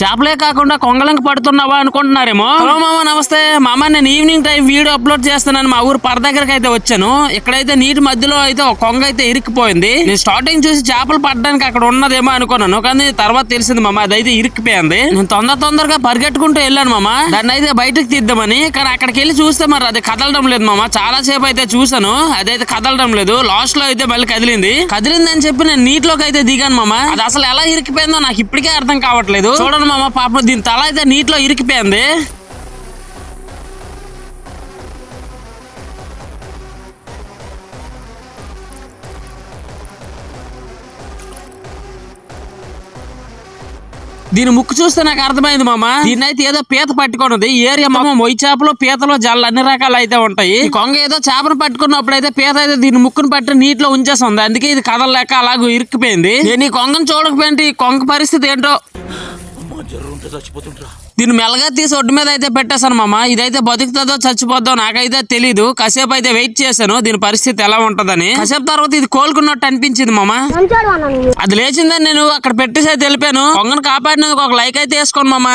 చేపలే కాకుండా కొంగలంకి పడుతున్నావా అనుకుంటున్నారేమో? హలో మామ నమస్తే. మామ నేను ఈవినింగ్ టైం వీడియో అప్లోడ్ చేస్తున్నాను. మా ఊరు పర దగ్గరకు అయితే వచ్చాను. ఇక్కడైతే నీటి మధ్యలో అయితే ఒక కొంగ అయితే ఇరికిపోయింది. నేను స్టార్టింగ్ చూసి చేపలు పడడానికి అక్కడ ఉన్నదేమో అనుకున్నాను. కానీ తర్వాత తెలిసింది మామ అదైతే ఇరికిపోయింది. నేను తొందర తొందరగా పరిగెట్టుకుంటూ వెళ్ళాను మామ. దాన్ని అయితే బయటకు తీద్దామని. కానీ అక్కడికి వెళ్ళి చూస్తే మరి అది కదలడం లేదు మామ. చాలా సేపు అయితే చూసాను అదైతే కదలడం లేదు. లాస్ట్లో అయితే మళ్ళీ కదిలింది. కదిలింది అని చెప్పి నేను నీటిలోకి అయితే దిగాను మామ. అది అసలు ఎలా ఇరికిపోయిందో నాకు ఇప్పటికే అర్థం కావట్లేదు. చూడండి మామ పాపం దీని తల అయితే నీటిలో ఇరికిపోయింది. దీని ముక్కు చూస్తే నాకు అర్థమైంది మామ. దీన్ని అయితే ఏదో పీత పట్టుకున్నది ఏరియా మామ మొయ్యి చేపలు పీతలు జల్లు అన్ని రకాలు అయితే ఉంటాయి. కొంగ ఏదో చేపను పట్టుకున్నప్పుడు అయితే పీత అయితే దీని ముక్కును పట్టి నీటిలో ఉంచేస్తుంది అందుకే ఇది కదలలేక అలాగ ఇరుక్కుపోయింది నేను ఈ కొంగను చూడకపోయింది ఈ కొంగ పరిస్థితి ఏంటో? దీన్ని మెల్లగా తీసి ఒడ్డు మీద అయితే పెట్టేశాను మామ. ఇదైతే బతుకుతుందో చచ్చిపోద్దో నాకైతే తెలీదు. కాసేపు అయితే వెయిట్ చేశాను. దీని పరిస్థితి ఎలా ఉంటదని. కాసేపు తర్వాత ఇది కోలుకున్నట్టు అనిపించింది మామ. అది లేచిందని నేను అక్కడ పెట్టేసి అయితే వెళ్ళిపోయాను. కొంగను కాపాడినందుకు ఒక లైక్ అయితే వేసుకోండి మామ.